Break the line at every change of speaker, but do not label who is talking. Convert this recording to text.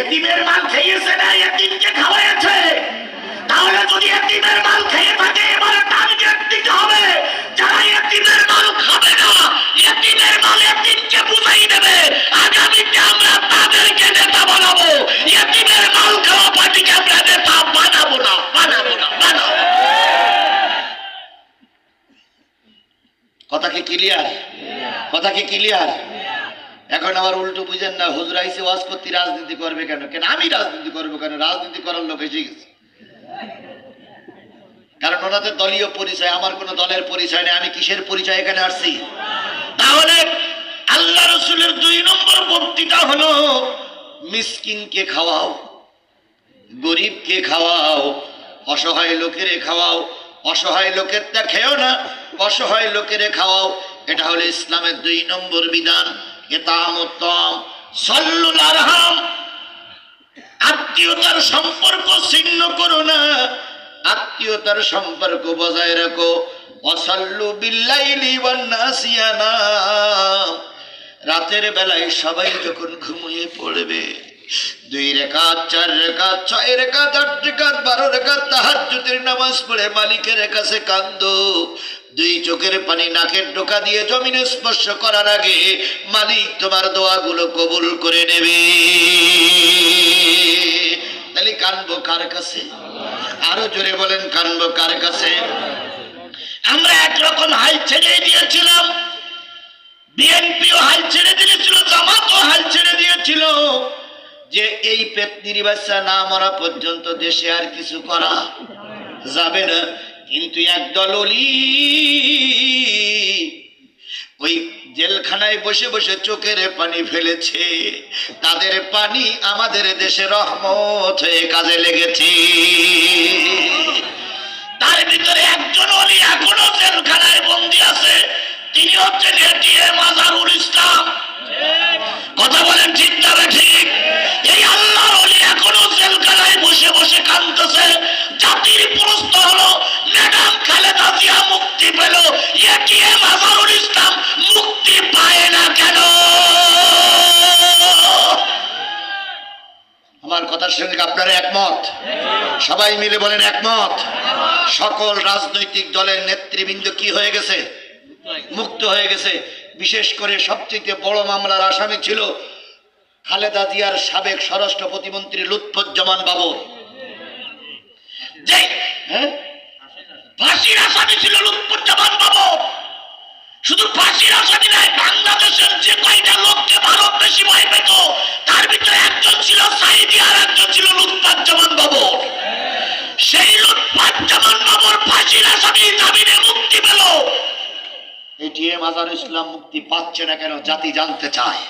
এতিমের মাল খেয়েছে না এতিমকে খাওয়াইছে তাহলে যদি এতিমের মাল খেয়ে থাকে, এবার টার্গেট দিতে হবে। যারা এতিমের মাল খাবে না, এতিমের মাল এতিমকে বুঝাই দেবে। আগামীতে আমরা তাদেরকে নেতা বানাবো। এতিমের মাল খাওয়া পার্টিকে আমরা নেতা বানাবো না বানাবো না, বানাবো কথা কি ক্লিয়ার কথা কি ক্লিয়ার এখন আবার উল্টো বুঝেন না, হুজুর আইসে ওয়াজ করতে রাজনীতি করবে কেন? কেন আমি রাজনীতি করব কেন? রাজনীতি করার লোক এসে গেছে। কারণ ওনাদের দলীয় পরিচয়, আমার কোনো দলের পরিচয় নেই, আমি কিসের পরিচয় এখানে আসছি? তাহলে আল্লাহ রসুলের দুই নম্বর বক্তৃতা হলো, মিসকিনকে খাওয়াও, গরিবকে খাওয়াও, অসহায় লোকেরে খাওয়াও, অসহায় লোকেরটা খেও না, অসহায় লোকেরে খাওয়াও, এটা হলো ইসলামের দুই নম্বর বিধান। এতামতম সল্লুল আরহাম। আত্মীয়তার সম্পর্ক ছিন্ন করো না। আত্মীয়তার সম্পর্ক বজায় রাখো। অসল্লু বিল্লাইলি ওয়ান্নাসিয়ানা রাতের বেলায় সবাই যখন ঘুমিয়ে পড়বে, দুই রেখাত, চার রেখাত, ছয় রেখাত, আট রেখাত, বারো রেখাত তাহাজ্জুদের নামাজ পড়ে মালিকের কাছে কান্দো। দুই চোখের পানি নাকের ঢোকা দিয়ে জমিনে স্পর্শ করার আগে মালিক তোমার দোয়াগুলো কবুল করে নেবে। তাহলে কানবো কার কাছে? আরও জোরে বলেন, কানবো কার কাছে? আমরা একরকম হাল ছেড়ে দিয়েছিলাম। বিএনপিও হাল ছেড়ে দিয়েছিল, জামাতও হাল ছেড়ে দিয়েছিল। যে এই পেতনির বাচ্চা না মরা পর্যন্ত দেশে আর কিছু করা যাবে না। কিন্তু একদল অলি ওই জেলখানায় বসে বসে চোখের পানি ফেলেছে। তাদের পানি আমাদের দেশে রহমত হয়ে কাজে লেগেছে। তার ভিতরে একজন অলি কথার সঙ্গে আপনারা একমত? সবাই মিলে বলেন একমত। সকল রাজনৈতিক দলের নেতৃবৃন্দ কি হয়ে গেছে? মুক্ত হয়ে গেছে। বিশেষ করে সবচেয়ে বড় মামলার আসামি ছিল খালেদা জিয়ার সাবেক স্বরাষ্ট্র প্রতিমন্ত্রী লুৎফুজ্জামান বাবু হ্যাঁ? ছিল লুৎফুজ্জামান বাবর। শুধু ফাঁসির আসামি নয় এটিএম আজার ইসলাম মুক্তি পাচ্ছে না কেন জাতি জানতে চায়।